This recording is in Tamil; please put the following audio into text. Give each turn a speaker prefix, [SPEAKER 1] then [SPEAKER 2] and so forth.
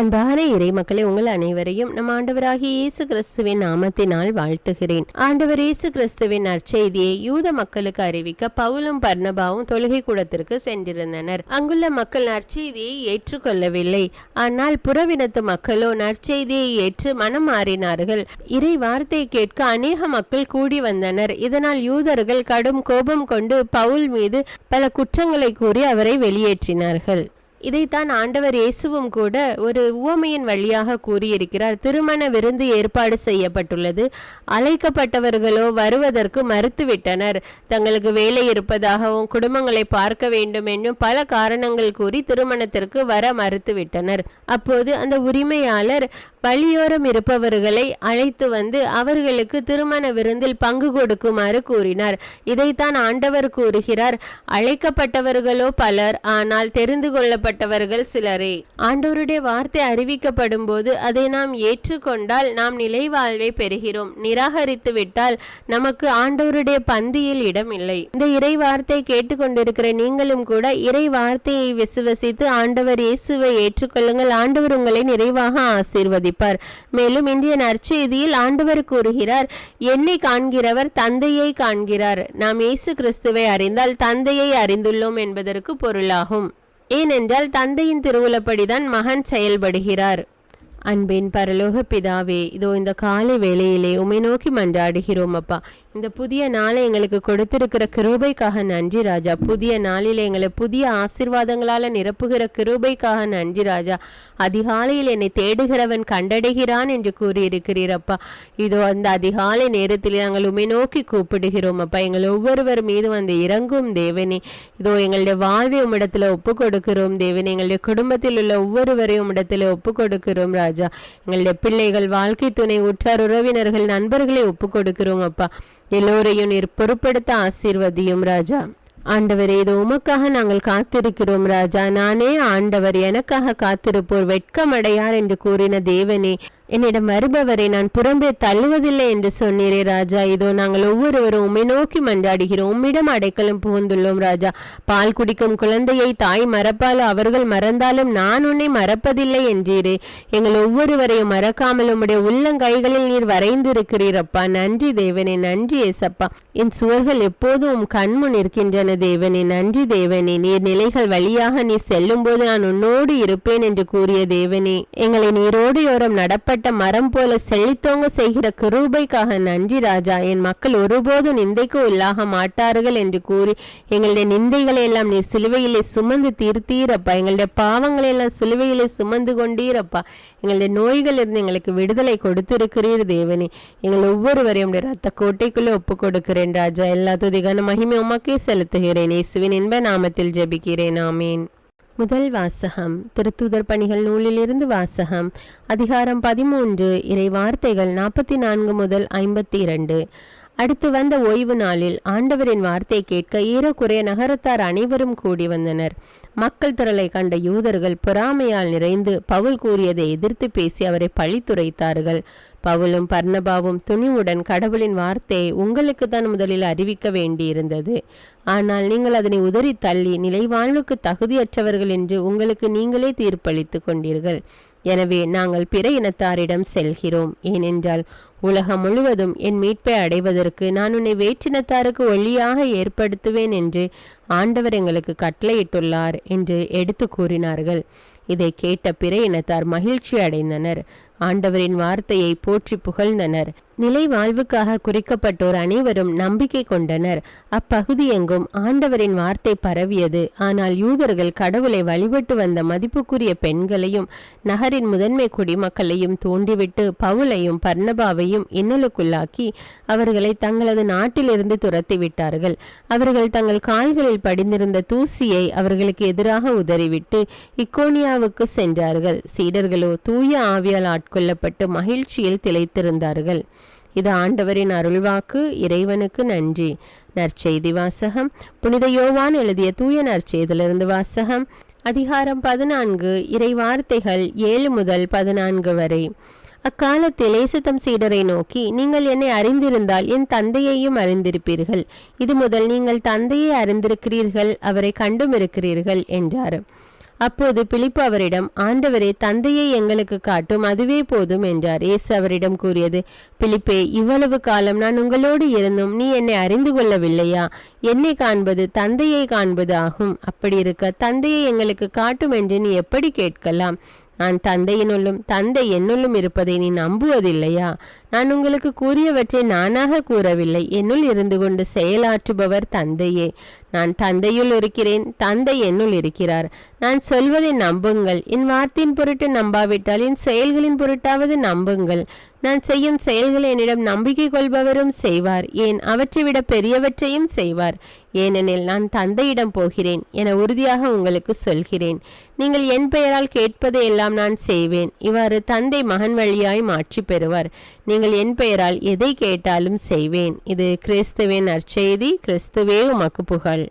[SPEAKER 1] அன்பான இறை மக்களை உங்கள் அனைவரையும் நம் ஆண்டவராகிய இயேசு கிறிஸ்துவின் நாமத்தினால் வாழ்த்துகிறேன். ஆண்டவர் இயேசு கிறிஸ்துவின் நற்செய்தியை யூத மக்களுக்கு அறிவிக்க பவுலும் பர்ணபாவும் தொழுகை கூடத்திற்கு சென்றிருந்தனர். அங்குள்ள மக்கள் நற்செய்தியை ஏற்றுக்கொள்ளவில்லை. ஆனால் புறவினத்து மக்களோ நற்செய்தியை ஏற்று மனம் மாறினார்கள். இறை வார்த்தை கேட்க அநேக மக்கள் கூடி வந்தனர். இதனால் யூதர்கள் கடும் கோபம் கொண்டு பவுல் மீது பல குற்றங்களை கூறி அவரை வெளியேற்றினார்கள். இதைத்தான் ஆண்டவர் இயேசுவும் கூட ஒரு உவமையின் வழியாக கூறியிருக்கிறார். திருமண விருந்து ஏற்பாடு செய்யப்பட்டுள்ளது. அழைக்கப்பட்டவர்களோ வருவதற்கு மறுத்துவிட்டனர். தங்களுக்கு வேலை இருப்பதாகவும் குடும்பங்களை பார்க்க வேண்டும் என்றும் பல காரணங்கள் கூறி திருமணத்திற்கு வர மறுத்துவிட்டனர். அப்போது அந்த உரிமையாளர் வழியோரம் இருப்பவர்களை அழைத்து வந்து அவர்களுக்கு திருமண விருந்தில் பங்கு கொடுக்குமாறு கூறினார். இதைத்தான் ஆண்டவர் கூறுகிறார். அழைக்கப்பட்டவர்களோ பலர் ஆனால் தெரிந்து கொள்ளப்பட்டவர்கள் சிலரே. ஆண்டவருடைய வார்த்தை அறிவிக்கப்படும் போது அதை நாம் ஏற்றுக்கொண்டால் நாம் நிலை வாழ்வை பெறுகிறோம். நிராகரித்து விட்டால் நமக்கு ஆண்டவருடைய பந்தியில் இடம் இல்லை. இந்த இறை வார்த்தை கேட்டுக்கொண்டிருக்கிற நீங்களும் கூட இறை வார்த்தையை விசுவசித்து ஆண்டவர் இயேசுவை ஏற்றுக்கொள்ளுங்கள். ஆண்டவர் உங்களை நிறைவாக ஆசீர்வதிப்பார். மேலும் இந்திய நற்செய்தியில் ஆண்டவர் கூறுகிறார் என்னை காண்கிறவர் தந்தையை காண்கிறார். நாம் இயேசு கிறிஸ்துவை அறிந்தால் தந்தையை அறிந்துள்ளோம் என்பதற்கு பொருளாகும். ஏனென்றால் தந்தையின் திருவுளப்படிதான் மகன் செயல்படுகிறார். அன்பின் பரலோக பிதாவே இதோ இந்த காலை வேளையிலே உமை நோக்கி மன்றாடுகிறோம் அப்பா. இந்த புதிய நாளை எங்களுக்கு கொடுத்திருக்கிற கிருபைக்காக நன்றி ராஜா. புதிய நாளில் எங்களை புதிய ஆசிர்வாதங்களால் நிரப்புகிற கிருபைக்காக நன்றி ராஜா. அதிகாலையில் என்னை தேடுகிறவன் கண்டடைகிறான் என்று கூறியிருக்கிறீர் அப்பா. இதோ அந்த அதிகாலை நேரத்தில் நாங்கள் உமை நோக்கி கூப்பிடுகிறோம் அப்பா. எங்கள் ஒவ்வொருவர் மீது வந்து இறங்கும் தேவனே. இதோ எங்களுடைய வாழ்வை உம்மிடத்தில் ஒப்பு கொடுக்கிறோம் தேவனே. எங்களுடைய குடும்பத்தில் உள்ள ஒவ்வொருவரையும் உம்மிடத்தில் ஒப்பு கொடுக்கிறோம் ராஜா. எங்களுடைய பிள்ளைகள் வாழ்க்கை துணை உற்றார் உறவினர்கள் நண்பர்களை ஒப்பு கொடுக்கிறோம் அப்பா. எல்லோரையும் நீர் பொறுப்படுத்த ஆசீர்வதியும் ராஜா. ஆண்டவர் இது உமக்காக நாங்கள் காத்திருக்கிறோம் ராஜா. நானே ஆண்டவர் எனக்காக காத்திருப்போர் வெட்கமடையார் என்று கூறின தேவனே என்னிடம் வருபவரை நான் புறம்பே தள்ளுவதில்லை என்று சொன்னீரே ராஜா. இதோ நாங்கள் ஒவ்வொருவரும் உம்மை நோக்கி மன்றாடுகிறோம். உம்மிடம் அடைக்கலம் புகுந்துள்ளோம் ராஜா. பால் குடிக்கும் குழந்தையை தாய் மறப்பாலோ அவர்கள் மறந்தாலும் நான் உன்னை மறப்பதில்லை என்றீரே. எங்கள் ஒவ்வொருவரையும் மறக்காமல் உம்முடைய உள்ளங்கைகளில் நீர் வரைந்திருக்கிறீரப்பா நன்றி தேவனே நன்றி ஏசப்பா. என் சுவர்கள் எப்போதும் உம் கண்முன் இருக்கின்றன தேவனே நன்றி தேவனே. நீர் நிலைகள் வழியாக நீ செல்லும் போது நான் உன்னோடு இருப்பேன் என்று கூறிய தேவனே. எங்களை நீரோடையோரம் கட்டப்பட்ட மரம் போல செழித்தோங்க செய்கிற கிருபைக்காக நன்றி ராஜா. என் மக்கள் ஒருபோதும் நிந்தைக்கு உள்ளாக மாட்டார்கள் என்று கூறி எங்களுடைய நிந்தைகளை எல்லாம் நீ சிலுவையிலே சுமந்து தீர்த்தீரப்பா. எங்களுடைய பாவங்களை எல்லாம் சிலுவையிலே சுமந்து கொண்டீரப்பா. எங்களுடைய நோய்கள் இருந்து எங்களுக்கு விடுதலை கொடுத்திருக்கிறீர் தேவனே. எங்கள் ஒவ்வொருவரையும் ரத்த கோட்டைக்குள்ளே ஒப்பு கொடுக்கிறேன் ராஜா. எல்லா துதிகான மகிமை உமக்கே செலுத்துகிறேன். இயேசுவின் இன்ப நாமத்தில் ஜெபிக்கிறேன். ஆமீன். முதல் வாசகம் திருத்துதர் பணிகள் நூலிலிருந்து வாசகம் அதிகாரம் பதிமூன்று இறை வார்த்தைகள் நாற்பத்தி நான்கு முதல் ஐம்பத்தி இரண்டு அடுத்து வந்த ஓய்வு நாளில் ஆண்டவரின் வார்த்தை கேட்க ஏறக்குறைய நகரத்தார் அனைவரும் கூடி வந்தனர். மக்கள் திரளை கண்ட யூதர்கள் பொறாமையால் நிறைந்து பவுல் கூறியதை எதிர்த்து பேசி அவரை பழித்துரைத்தார்கள். பவுலும் பர்ணபாவும் துணிவுடன் கடவுளின் வார்த்தையை உங்களுக்கு தான் முதலில் அறிவிக்க வேண்டியிருந்தது. ஆனால் நீங்கள் அதனை உதறி தள்ளி நிலைவாழ்வுக்கு தகுதியற்றவர்கள் என்று உங்களுக்கு நீங்களே தீர்ப்பளித்து கொண்டீர்கள். எனவே நாங்கள் பிற இனத்தாரிடம் செல்கிறோம். ஏனென்றால் உலகம் முழுவதும் என் மீட்பை அடைவதற்கு நான் உன்னை வேற்றினத்தாருக்கு ஒளியாக ஏற்படுத்துவேன் என்று ஆண்டவர் எங்களுக்கு கட்டளையிட்டுள்ளார் என்று எடுத்து கூறினார்கள். இதை கேட்ட பிற இனத்தார் மகிழ்ச்சி அடைந்தனர். ஆண்டவரின் வார்த்தையை போற்றி புகழ்ந்தனர். நிலை வாழ்வுக்காக குறிக்கப்பட்டோர் அனைவரும் நம்பிக்கை கொண்டனர். அப்பகுதி எங்கும் ஆண்டவரின் வார்த்தை பரவியது. ஆனால் யூதர்கள் கடவுளை வழிபட்டு வந்த மதிப்புக்குரிய பெண்களையும் நகரின் முதன்மை குடிமக்களையும் தூண்டிவிட்டு பவுலையும் அனைவரையும் இன்னலுக்குள்ளாக்கி அவர்களை தங்களது நாட்டிலிருந்து துரத்தி விட்டார்கள். அவர்கள் தங்கள் கால்களில் படிந்திருந்த தூசியை அவர்களுக்கு எதிராக உதறிவிட்டு இக்கோனியாவுக்கு சென்றார்கள். சீடர்களோ தூய ஆவியால் ஆட்கொள்ளப்பட்டு மகிழ்ச்சியில் திளைத்திருந்தார்கள். இது ஆண்டவரின் அருள்வாக்கு இறைவனுக்கு நன்றி. நற்செய்தி வாசகம். புனித யோவான் எழுதிய தூய நற்செய்தியிலிருந்து வாசகம். அதிகாரம் பதினான்கு. இறை வார்த்தைகள் ஏழு முதல் பதினான்கு வரை. அக்காலத்தில் ஏசுதம் சீடரை நோக்கி நீங்கள் என்னை அறிந்திருந்தால் என் தந்தையையும் அறிந்திருப்பீர்கள். இது முதல் நீங்கள் தந்தையை அறிந்திருக்கிறீர்கள் அவரை கண்டும் இருக்கிறீர்கள் என்றார். அப்போது பிலிப்பு அவரிடம் ஆண்டவரே தந்தையை எங்களுக்கு காட்டும் அதுவே போதும் என்றார். இயேசு அவரிடம் கூறியது பிலிப்பே இவ்வளவு காலம் நான் உங்களோடு இருந்தும் நீ என்னை அறிந்து கொள்ளவில்லையா? என்னை காண்பது தந்தையை காண்பது ஆகும். அப்படி இருக்க தந்தையை எங்களுக்கு காட்டும் என்று நீ எப்படி கேட்கலாம்? நான் தந்தையினுள்ளும் தந்தை என்னுள்ளும் இருப்பதை நீ நம்புவதில்லையா? நான் உங்களுக்கு கூறியவற்றை நானாக கூறவில்லை. என்னுள் இருந்து கொண்டு செயலாற்றுபவர் தந்தையே. நான் தந்தையுள் இருக்கிறேன் தந்தை என்னுள் இருக்கிறார். நான் சொல்வதை நம்புங்கள். என் வார்த்தையின் பொருட்டு நம்பாவிட்டால் என் செயல்களின் பொருட்டாவது நம்புங்கள். நான் செய்யும் செயல்களை என்னிடம் நம்பிக்கை கொள்பவரும் செய்வார். ஏன் அவற்றை விட பெரியவற்றையும் செய்வார். ஏனெனில் நான் தந்தையிடம் போகிறேன் என உறுதியாக உங்களுக்கு சொல்கிறேன். நீங்கள் என் பெயரால் கேட்பதை எல்லாம் நான் செய்வேன். இவ்வாறு தந்தை மகன் வழியாய் மாற்றி பெறுவார். நீங்கள் என் பெயரால் எதை கேட்டாலும் செய்வேன். இது கிறிஸ்துவின் நற்செய்தி. கிறிஸ்துவே உமக்கு புகழ்.